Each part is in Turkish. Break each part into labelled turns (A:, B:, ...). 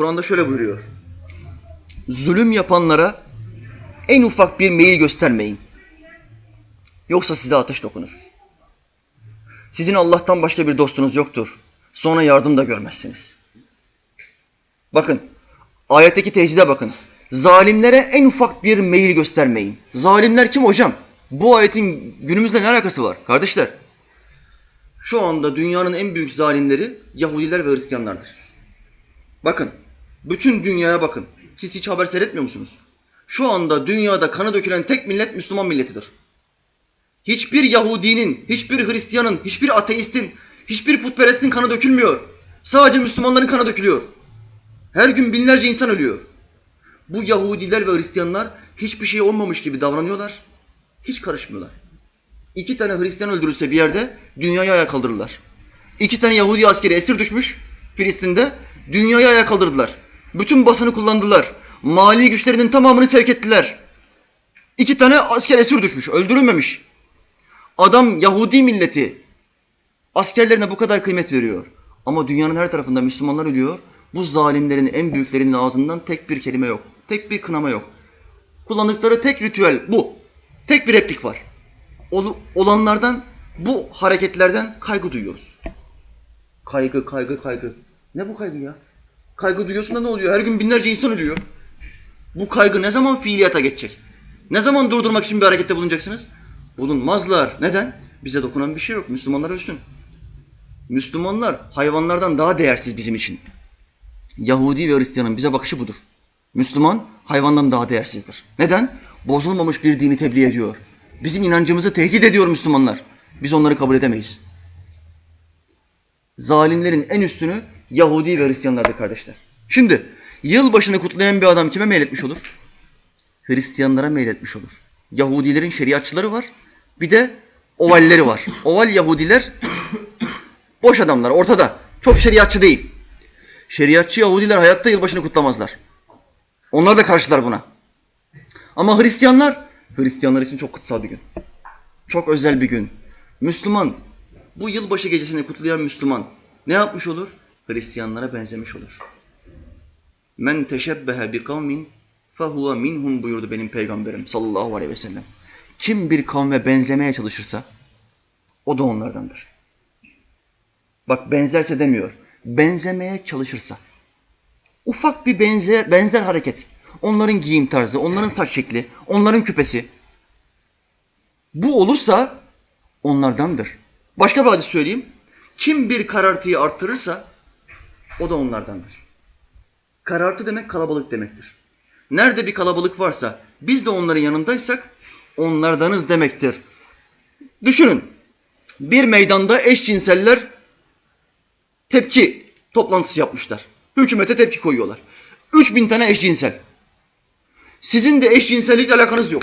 A: Kur'an'da şöyle buyuruyor. Zulüm yapanlara en ufak bir meyil göstermeyin. Yoksa size ateş dokunur. Sizin Allah'tan başka bir dostunuz yoktur. Sonra yardım da görmezsiniz. Bakın, ayetteki tecide bakın. Zalimlere en ufak bir meyil göstermeyin. Zalimler kim hocam? Bu ayetin günümüzde ne alakası var? Kardeşler, şu anda dünyanın en büyük zalimleri Yahudiler ve Hristiyanlardır. Bakın, bütün dünyaya bakın. Siz hiç haber seyretmiyor musunuz? Şu anda dünyada kanı dökülen tek millet Müslüman milletidir. Hiçbir Yahudinin, hiçbir Hristiyanın, hiçbir ateistin, hiçbir putperestin kanı dökülmüyor. Sadece Müslümanların kanı dökülüyor. Her gün binlerce insan ölüyor. Bu Yahudiler ve Hristiyanlar hiçbir şey olmamış gibi davranıyorlar. Hiç karışmıyorlar. İki tane Hristiyan öldürülse bir yerde dünyayı ayağa kaldırırlar. İki tane Yahudi askeri esir düşmüş Filistin'de dünyayı ayağa kaldırdılar. Bütün basını kullandılar. Mali güçlerinin tamamını sevk ettiler. İki tane asker esir düşmüş, öldürülmemiş. Adam Yahudi milleti askerlerine bu kadar kıymet veriyor. Ama dünyanın her tarafında Müslümanlar ölüyor. Bu zalimlerin en büyüklerinin ağzından tek bir kelime yok. Tek bir kınama yok. Kullandıkları tek ritüel bu. Tek bir replik var. Ol- olanlardan, bu hareketlerden kaygı duyuyoruz. Kaygı, kaygı, kaygı. Ne bu kaygı ya? Kaygı duyuyorsun da ne oluyor? Her gün binlerce insan ölüyor. Bu kaygı ne zaman fiiliyata geçecek? Ne zaman durdurmak için bir harekette bulunacaksınız? Bulunmazlar. Neden? Bize dokunan bir şey yok. Müslümanlar ölsün. Müslümanlar hayvanlardan daha değersiz bizim için. Yahudi ve Hristiyanın bize bakışı budur. Müslüman hayvandan daha değersizdir. Neden? Bozulmamış bir dini tebliğ ediyor. Bizim inancımızı tehdit ediyor Müslümanlar. Biz onları kabul edemeyiz. Zalimlerin en üstünü Yahudi ve Hristiyanlardır kardeşler. Şimdi yılbaşını kutlayan bir adam kime meyletmiş olur? Hristiyanlara meyletmiş olur. Yahudilerin şeriatçıları var. Bir de ovalleri var. Oval Yahudiler boş adamlar ortada. Çok şeriatçı değil. Şeriatçı Yahudiler hayatta yılbaşını kutlamazlar. Onlar da karşılar buna. Ama Hristiyanlar, Hristiyanlar için çok kutsal bir gün. Çok özel bir gün. Müslüman, bu yılbaşı gecesini kutlayan Müslüman ne yapmış olur? Hristiyanlara benzemiş olur. Men teşebbehe bi kavmin fehuve minhum buyurdu benim peygamberim sallallahu aleyhi ve sellem. Kim bir kavme benzemeye çalışırsa o da onlardandır. Bak benzerse demiyor. Benzemeye çalışırsa. Ufak bir benzer, benzer hareket. Onların giyim tarzı, onların saç şekli, onların küpesi. Bu olursa onlardandır. Başka bir hadis söyleyeyim. Kim bir karartıyı arttırırsa o da onlardandır. Karartı demek kalabalık demektir. Nerede bir kalabalık varsa biz de onların yanındaysak onlardanız demektir. Düşünün. Bir meydanda eşcinseller tepki toplantısı yapmışlar. Hükümete tepki koyuyorlar. 3000 tane eşcinsel. Sizin de eşcinsellikle alakanız yok.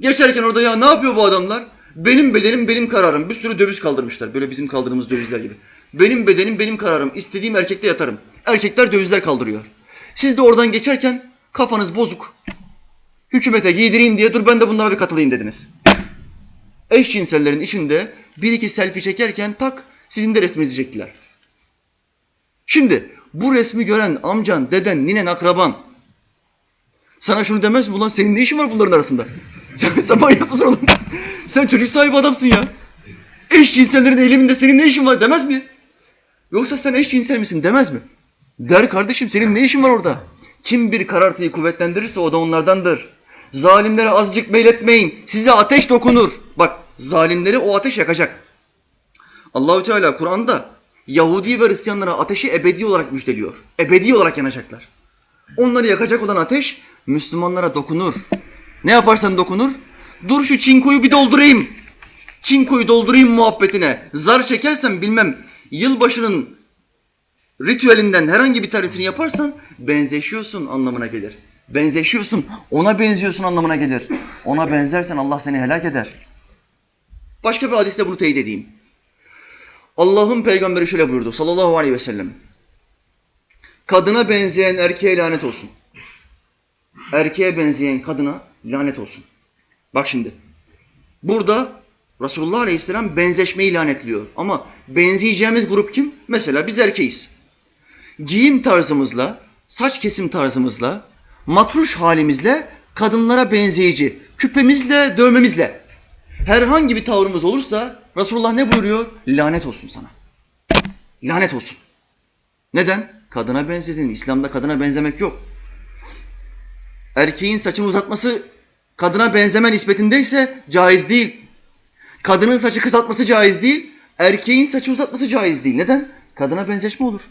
A: Geçerken orada ya ne yapıyor bu adamlar? Benim bedenim benim kararım. Bir sürü döviz kaldırmışlar. Böyle bizim kaldırdığımız dövizler gibi. Benim bedenim benim kararım. İstediğim erkekle yatarım. Erkekler dövizler kaldırıyor. Siz de oradan geçerken kafanız bozuk. Hükümete giydireyim diye dur ben de bunlara bir katılayım dediniz. Eşcinsellerin içinde bir iki selfie çekerken tak sizin de resminizi çektiler. Şimdi bu resmi gören amcan, deden, ninen, akraban sana şunu demez mi? Ulan senin ne işin var bunların arasında? Sen, sen manyak mısın oğlum? Sen çocuk sahibi adamsın ya. Eşcinsellerin eliminde senin ne işin var demez mi? Yoksa sen eşcinsel misin demez mi? Der kardeşim senin ne işin var orada? Kim bir karartıyı kuvvetlendirirse o da onlardandır. Zalimlere azıcık meyletmeyin. Size ateş dokunur. Bak zalimleri o ateş yakacak. Allahü Teala Kur'an'da Yahudi ve Hristiyanlara ateşi ebedi olarak müjdeliyor. Ebedi olarak yanacaklar. Onları yakacak olan ateş Müslümanlara dokunur. Ne yaparsan dokunur. Dur şu çinkoyu bir doldurayım. Çinkoyu doldurayım muhabbetine. Zar çekersen bilmem yılbaşının ritüelinden herhangi bir tanesini yaparsan benzeşiyorsun anlamına gelir. Benzeşiyorsun, ona benziyorsun anlamına gelir. Ona benzersen Allah seni helak eder. Başka bir hadiste bunu teyit edeyim. Allah'ın peygamberi şöyle buyurdu sallallahu aleyhi ve sellem. Kadına benzeyen erkeğe lanet olsun. Erkeğe benzeyen kadına lanet olsun. Bak şimdi. Burada Resulullah Aleyhisselam benzeşmeyi lanetliyor. Ama benzeyeceğimiz grup kim? Mesela biz erkeğiz. giyim tarzımızla, saç kesim tarzımızla, matruş halimizle, kadınlara benzeyici, küpemizle, dövmemizle herhangi bir tavrımız olursa Resulullah ne buyuruyor? Lanet olsun sana. Lanet olsun. Neden? Kadına benzedin. İslam'da kadına benzemek yok. Erkeğin saçını uzatması kadına benzeme nispetindeyse caiz değil. Kadının saçı kısaltması caiz değil. Erkeğin saçı uzatması caiz değil. Neden? Kadına benzeşme olur.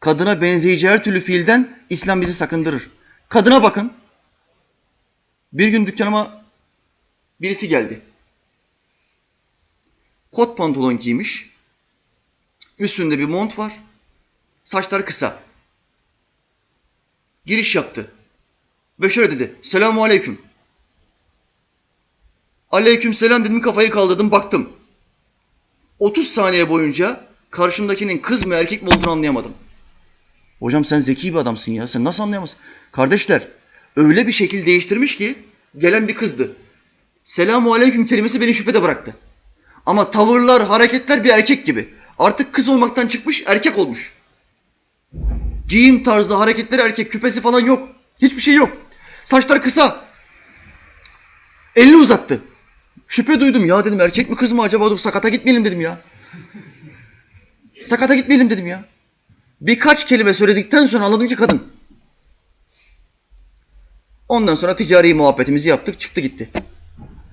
A: Kadına benzeyici her türlü fiilden İslam bizi sakındırır. Kadına bakın. Bir gün dükkanıma birisi geldi. Kot pantolon giymiş. Üstünde bir mont var. Saçlar kısa. Giriş yaptı. Ve şöyle dedi. Selamu aleyküm. Aleyküm selam dedim kafayı kaldırdım baktım. 30 saniye boyunca karşımdakinin kız mı erkek mi olduğunu anlayamadım. Hocam sen zeki bir adamsın ya. Sen nasıl anlayamazsın? Kardeşler öyle bir şekil değiştirmiş ki gelen bir kızdı. Selamu aleyküm kelimesi beni şüphede bıraktı. Ama tavırlar, hareketler bir erkek gibi. Artık kız olmaktan çıkmış, erkek olmuş. Giyim tarzı, hareketleri erkek, küpesi falan yok. Hiçbir şey yok. Saçlar kısa. Elini uzattı. Şüphe duydum. Ya dedim erkek mi kız mı acaba? Dur sakata gitmeyelim dedim ya. Sakata gitmeyelim dedim ya. Birkaç kelime söyledikten sonra anladım ki kadın. Ondan sonra ticari muhabbetimizi yaptık, çıktı gitti.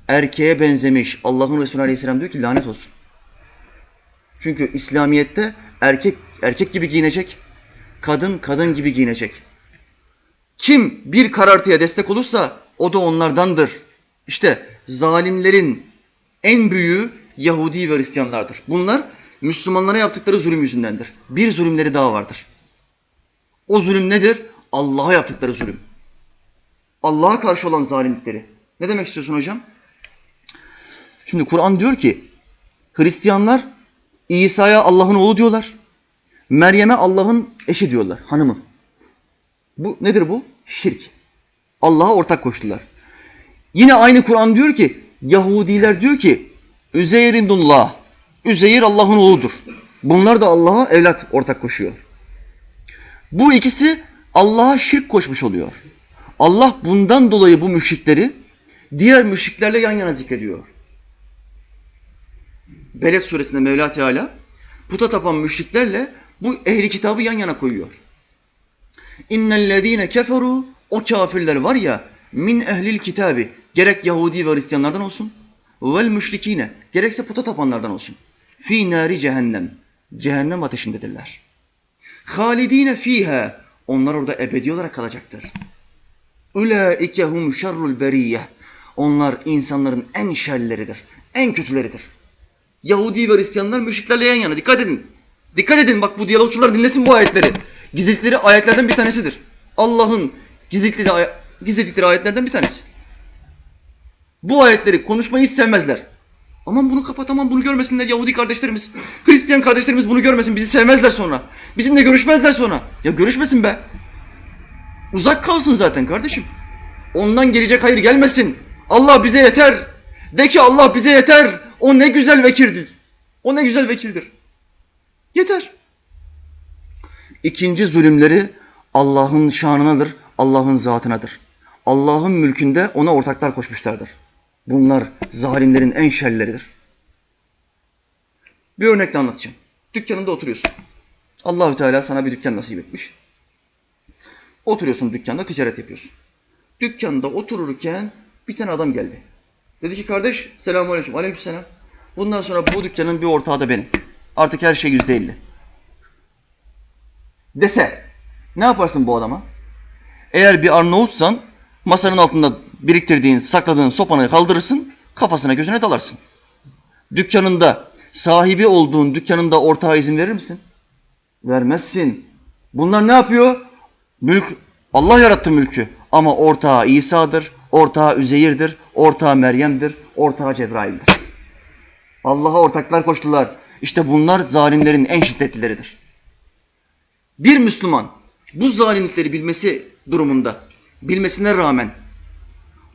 A: Erkeğe benzemiş. Allah'ın Resulü Aleyhisselam diyor ki lanet olsun. Çünkü İslamiyet'te erkek erkek gibi giyinecek, kadın kadın gibi giyinecek. Kim bir karartıya destek olursa o da onlardandır. İşte zalimlerin en büyüğü Yahudi ve Hristiyanlardır. Bunlar Müslümanlara yaptıkları zulüm yüzündendir. Bir zulümleri daha vardır. O zulüm nedir? Allah'a yaptıkları zulüm. Allah'a karşı olan zalimlikleri. Ne demek istiyorsun hocam? Şimdi Kur'an diyor ki Hristiyanlar İsa'ya Allah'ın oğlu diyorlar. Meryem'e Allah'ın eşi diyorlar, hanımı. Bu nedir bu? Şirk. Allah'a ortak koştular. Yine aynı Kur'an diyor ki Yahudiler diyor ki Üzeyrindullah. Üzeyir Allah'ın oğludur. Bunlar da Allah'a evlat ortak koşuyor. Bu ikisi Allah'a şirk koşmuş oluyor. Allah bundan dolayı bu müşrikleri diğer müşriklerle yan yana zikrediyor. Beled suresinde Mevla Teala puta tapan müşriklerle bu ehli kitabı yan yana koyuyor. İnnellezîne keferu o kafirler var ya min ehlil kitabi gerek Yahudi ve Hristiyanlardan olsun vel müşrikine gerekse puta tapanlardan olsun. Fi nari cehennem. Cehennem ateşindedirler. Halidine fiha. Onlar orada ebedi olarak kalacaktır. Ulaike hum şerrul beriyye. Onlar insanların en şerleridir. En kötüleridir. Yahudi ve Hristiyanlar müşriklerle yan yana. Dikkat edin. Dikkat edin bak bu diyalogçular dinlesin bu ayetleri. Gizledikleri ayetlerden bir tanesidir. Allah'ın gizledikleri, gizledikleri ayetlerden bir tanesi. Bu ayetleri konuşmayı sevmezler. Aman bunu kapat aman bunu görmesinler Yahudi kardeşlerimiz. Hristiyan kardeşlerimiz bunu görmesin bizi sevmezler sonra. Bizimle görüşmezler sonra. Ya görüşmesin be. Uzak kalsın zaten kardeşim. Ondan gelecek hayır gelmesin. Allah bize yeter. De ki Allah bize yeter. O ne güzel vekildir. O ne güzel vekildir. Yeter. İkinci zulümleri Allah'ın şanınadır, Allah'ın zatınadır. Allah'ın mülkünde ona ortaklar koşmuşlardır. Bunlar zalimlerin en şerleridir. Bir örnekle anlatacağım. Dükkanında oturuyorsun. Allahü Teala sana bir dükkan nasip etmiş. Oturuyorsun dükkanda ticaret yapıyorsun. Dükkanda otururken bir tane adam geldi. Dedi ki kardeş selamun aleyküm. Aleyküm selam. Bundan sonra bu dükkanın bir ortağı da benim. Artık her şey yüzde elli. Dese ne yaparsın bu adama? Eğer bir Arnavutsan masanın altında biriktirdiğin, sakladığın sopanı kaldırırsın, kafasına gözüne dalarsın. Dükkanında, sahibi olduğun dükkanında ortağa izin verir misin? Vermezsin. Bunlar ne yapıyor? Mülk, Allah yarattı mülkü. Ama ortağı İsa'dır, ortağı Üzeyir'dir, ortağı Meryem'dir, ortağı Cebrail'dir. Allah'a ortaklar koştular. İşte bunlar zalimlerin en şiddetlileridir. Bir Müslüman bu zalimlikleri bilmesi durumunda, bilmesine rağmen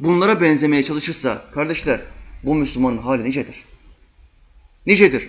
A: bunlara benzemeye çalışırsa kardeşler bu Müslümanın hali nicedir? Nicedir?